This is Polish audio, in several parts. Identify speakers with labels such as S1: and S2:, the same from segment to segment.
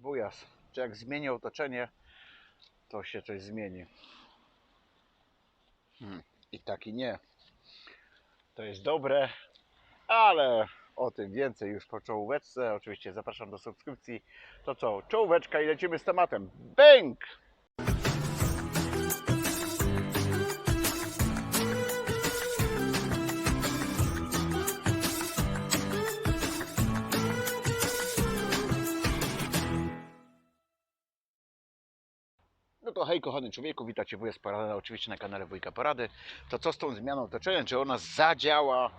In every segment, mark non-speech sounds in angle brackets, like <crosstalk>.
S1: Wujas, czy jak zmienię otoczenie, to się coś zmieni. Hmm. I tak i nie. To jest dobre, ale o tym więcej już po czołóweczce. Oczywiście zapraszam do subskrypcji. To co, czołóweczka i lecimy z tematem. Bęk! No to hej kochany człowieku, witajcie wuja z Porady, oczywiście na kanale Wujka Porady. To co z tą zmianą otoczenia, czy ona zadziała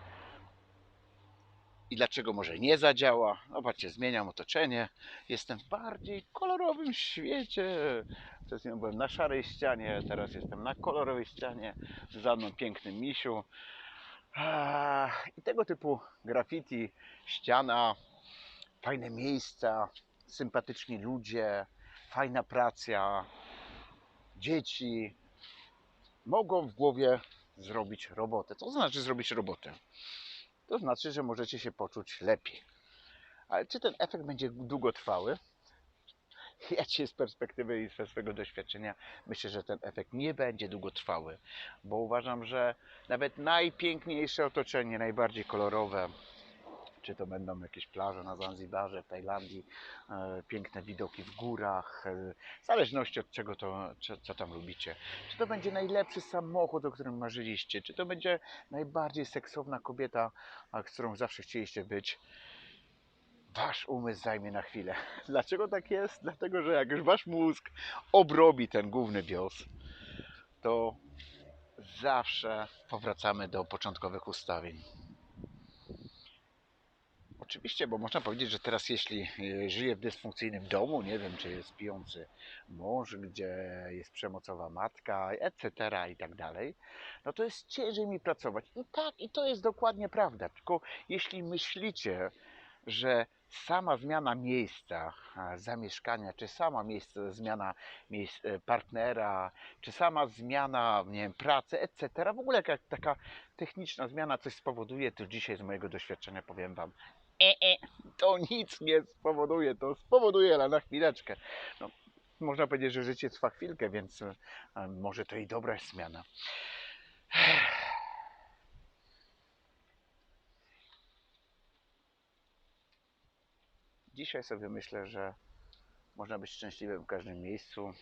S1: i dlaczego może nie zadziała? No patrzcie, zmieniam otoczenie, jestem w bardziej kolorowym świecie. Przez chwilę byłem na szarej ścianie, teraz jestem na kolorowej ścianie z żadną pięknym misiu. I tego typu graffiti, ściana, fajne miejsca, sympatyczni ludzie, fajna praca, dzieci mogą w głowie zrobić robotę. Co znaczy zrobić robotę? To znaczy, że możecie się poczuć lepiej. Ale czy ten efekt będzie długotrwały? <laughs> Ja ci z perspektywy i ze swojego doświadczenia myślę, że ten efekt nie będzie długotrwały, bo uważam, że nawet najpiękniejsze otoczenie, najbardziej kolorowe, czy to będą jakieś plaże na Zanzibarze, w Tajlandii, e, piękne widoki w górach, e, w zależności od czego to, co, co tam lubicie. Czy to będzie najlepszy samochód, o którym marzyliście, czy to będzie najbardziej seksowna kobieta, z którą zawsze chcieliście być. Wasz umysł zajmie na chwilę. <laughs> Dlaczego tak jest? Dlatego, że jak już wasz mózg obrobi ten główny bios, to zawsze powracamy do początkowych ustawień. Oczywiście, bo można powiedzieć, że teraz jeśli e, żyję w dysfunkcyjnym domu, nie wiem, czy jest pijący mąż, gdzie jest przemocowa matka, etc. i tak dalej, no to jest ciężej mi pracować. I tak, i to jest dokładnie prawda. Tylko jeśli myślicie, że sama zmiana miejsca zamieszkania, czy sama miejsce, zmiana e, partnera, czy sama zmiana nie wiem, pracy, etc., w ogóle jaka taka techniczna zmiana coś spowoduje, to dzisiaj z mojego doświadczenia powiem Wam, e, e, to nic nie spowoduje, to spowoduje, ale na chwileczkę. No, można powiedzieć, że życie trwa chwilkę, więc e, może to i dobra zmiana. Dzisiaj sobie myślę, że można być szczęśliwym w każdym miejscu.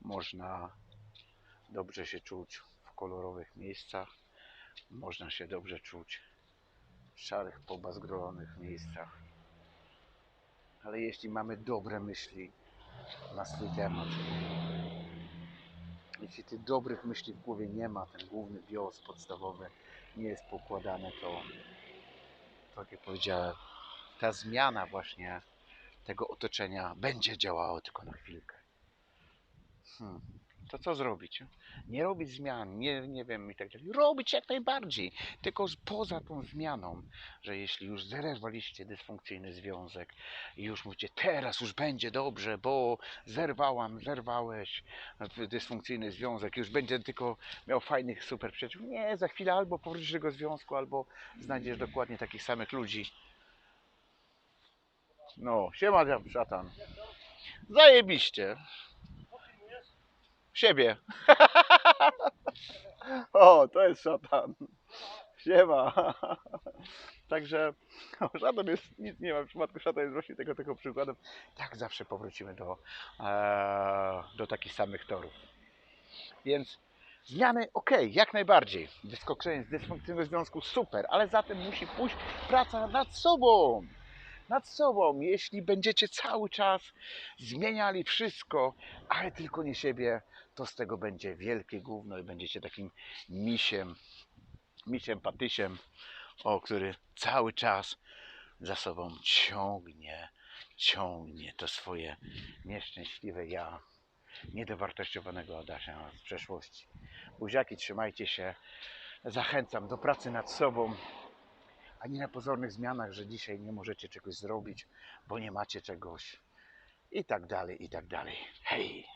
S1: Można dobrze się czuć w kolorowych miejscach. Można się dobrze czuć w szarych, pobazgronych miejscach. Ale jeśli mamy dobre myśli na swój temat, jeśli tych dobrych myśli w głowie nie ma, ten główny bios podstawowy nie jest pokładany, to tak jak powiedziałem, ta zmiana właśnie tego otoczenia będzie działała tylko na chwilkę. Hmm. To co zrobić? Nie robić zmian, nie, nie wiem i tak dalej. Robić jak najbardziej, tylko poza tą zmianą, że jeśli już zerwaliście dysfunkcyjny związek i już mówicie, teraz już będzie dobrze, bo zerwałam, zerwałeś dysfunkcyjny związek, już będzie tylko miał fajnych, super przyjaciół. Nie, za chwilę albo powrócisz do tego związku, albo znajdziesz dokładnie takich samych ludzi. No, siema szatan. Zajebiście. Siebie. <laughs> o, to jest szatan. Siema. <laughs> Także no, szatan jest, nic nie ma w przypadku szatan jest właśnie tego, tego przykładem. Tak zawsze powrócimy do, e, do takich samych torów. Więc zmiany ok, jak najbardziej. Wyskoczenie z dysfunkcyjnego związku super, ale za tym musi pójść praca nad sobą nad sobą. Jeśli będziecie cały czas zmieniali wszystko, ale tylko nie siebie, to z tego będzie wielkie gówno i będziecie takim misiem, misiem patysiem, o który cały czas za sobą ciągnie, ciągnie to swoje nieszczęśliwe ja, niedowartościowanego Adasia z przeszłości. Buziaki, trzymajcie się. Zachęcam do pracy nad sobą, a nie na pozornych zmianach, że dzisiaj nie możecie czegoś zrobić, bo nie macie czegoś i tak dalej, i tak dalej. Hej!